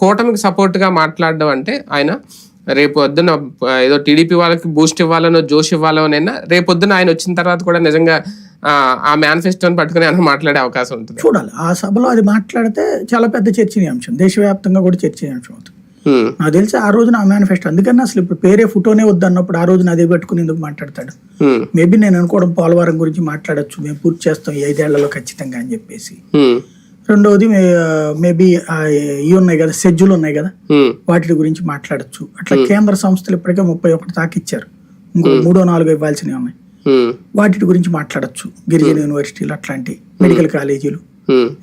కూటమికి సపోర్ట్గా మాట్లాడడం అంటే ఆయన రేపు పొద్దున ఆ, ఏదో టీడీపీ వాళ్ళకి బూస్ట్ ఇవ్వాలనో జోష్ ఇవ్వాలనైనా రేపు పొద్దున ఆయన వచ్చిన తర్వాత కూడా నిజంగా ఆ, మేనిఫెస్టోని పట్టుకుని ఆయన మాట్లాడే అవకాశం ఉంటుంది చూడాలి ఆ సభలో అది మాట్లాడితే చాలా పెద్ద చర్చనీయాంశం దేశవ్యాప్తంగా కూడా చర్చనీయాంశం అవుతుంది. నాకు తెలిసి ఆ రోజున ఆ మేనిఫెస్టో అందుకని అసలు ఇప్పుడు పేరే ఫోటోనే వద్దన్నప్పుడు ఆ రోజున అదే పెట్టుకుని ఎందుకు మాట్లాడతాడు. మేబీ నేను అనుకోవడం పోలవరం గురించి మాట్లాడొచ్చు మేము పూర్తి చేస్తాం ఈ ఐదేళ్ళలో ఖచ్చితంగా అని చెప్పేసి. రెండవది మేబీ ఇవి ఉన్నాయి కదా సెజ్జులు ఉన్నాయి కదా. వాటి గురించి మాట్లాడొచ్చు. అట్లా కేంద్ర సంస్థలు ఇప్పటికే ముప్పై ఒకటి తాకిచ్చారు ఇంకో మూడో నాలుగో ఇవ్వాల్సినవి ఉన్నాయి. వాటి గురించి మాట్లాడొచ్చు. గిరిజన యూనివర్సిటీలు అట్లాంటి మెడికల్ కాలేజీలు.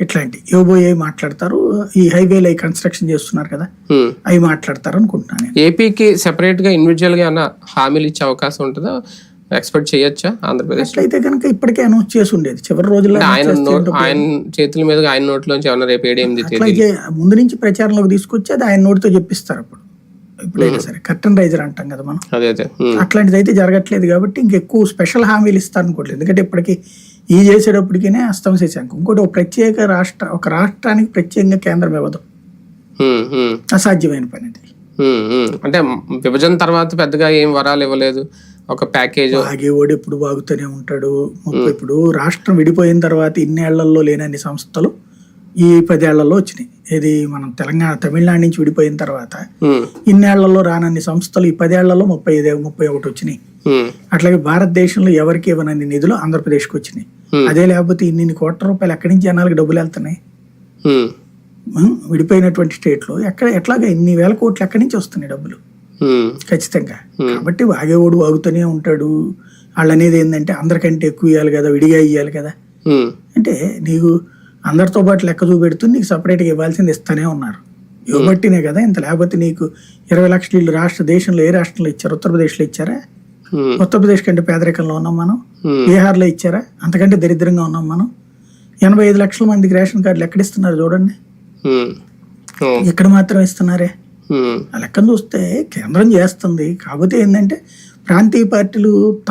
ఇట్లాంటి. ఇవ్వబోయే మాట్లాడతారు. ఈ హైవేలు అవి కన్స్ట్రక్షన్ చేస్తున్నారు కదా. అవి మాట్లాడతారు అనుకుంటున్నాను నేను. ఏపీకి సెపరేట్గా ఇండివిజువల్గా ఏమైనా హామీలు ఇచ్చే అవకాశం ఉంటుందో? ఎక్స్పెక్ట్ చేయొచ్చా ఆంధ్రప్రదేశ్? అట్లయితే కనుక ఇప్పటికే అనౌన్స్ చేసి ఉండేది చివరి రోజుల్లో ఆయన ఆయన చేతుల మీద ఆయన నోట్లోంచి ఏమైనా రేపు ఏడు ఎనిమిది తేదీ అట్లాగే ముందు నుంచి ప్రచారంలోకి తీసుకొచ్చి అది ఆయన నోటితో చెప్పిస్తారు అప్పుడు. ఇప్పుడైనా సరే. కర్టన్ రైజర్ అంటాం కదా మనం. అట్లాంటిది అయితే జరగట్లేదు కాబట్టి ఇంకెక్కువ స్పెషల్ హామీలు ఇస్తారు అనుకోవట్లేదు. ఎందుకంటే ఇప్పటికి ఈ చేసేటప్పటికినే అస్తం శశాంక్ ఇంకోటి ఒక ప్రత్యేక రాష్ట్ర ఒక రాష్ట్రానికి ప్రత్యేకంగా కేంద్రం ఇవ్వదు. అసాధ్యమైన పని అది. అంటే విభజన తర్వాత పెద్దగా ఏం వరాలు ఇవ్వలేదు. ఒక ప్యాకేజ్ వాగేవాడు ఎప్పుడు వాగుతూనే ఉంటాడు ఇప్పుడు రాష్ట్రం విడిపోయిన తర్వాత ఇన్నేళ్ళలో లేనన్ని సంస్థలు ఈ పదేళ్ళలో వచ్చినాయి ఇది మనం తెలంగాణ తమిళనాడు నుంచి విడిపోయిన తర్వాత. ఇన్నేళ్ళలో రానన్ని సంస్థలు ఈ పదేళ్ళలో ముప్పై ఐదు ముప్పై ఒకటి వచ్చినాయి. అట్లాగే భారతదేశంలో ఎవరికి ఇవ్వనన్ని నిధులు ఆంధ్రప్రదేశ్కి వచ్చినాయి. అదే లేకపోతే ఇన్ని కోట్ల రూపాయలు ఎక్కడి నుంచి జనాలకు డబ్బులు వెళ్తున్నాయి? విడిపోయినటువంటి స్టేట్లో ఎక్కడ ఎట్లాగా ఇన్ని వేల కోట్లు ఎక్కడి నుంచి వస్తున్నాయి డబ్బులు. ఖచ్చితంగా. కాబట్టి వాగేవాడు వాగుతూనే ఉంటాడు. వాళ్ళు అనేది ఏంటంటే అందరికంటే ఎక్కువ ఇవ్వాలి కదా విడిగా ఇవ్వాలి కదా. అంటే నీకు అందరితో పాటు లెక్క చూపెడుతూ నీకు సపరేట్గా ఇవ్వాల్సింది ఇస్తానే ఉన్నారు. ఇవ్వబట్టినే కదా ఇంత లేకపోతే నీకు ఇరవై లక్షలు ఇల్లు రాష్ట్ర దేశంలో ఏ రాష్ట్రంలో ఇచ్చారు? ఉత్తరప్రదేశ్లో ఇచ్చారా. ఉత్తరప్రదేశ్ కంటే పేదరికంలో ఉన్నాం మనం. బీహార్లో ఇచ్చారా? అంతకంటే దరిద్రంగా ఉన్నాం మనం. ఎనభై ఐదు లక్షల మందికి రేషన్ కార్డులు ఎక్కడ ఇస్తున్నారు చూడండి. ఎక్కడ మాత్రం ఇస్తున్నారే. ఆ లెక్కను చూస్తే కేంద్రం చేస్తుంది. కాకపోతే ఏంటంటే ప్రాంతీయ పార్టీలు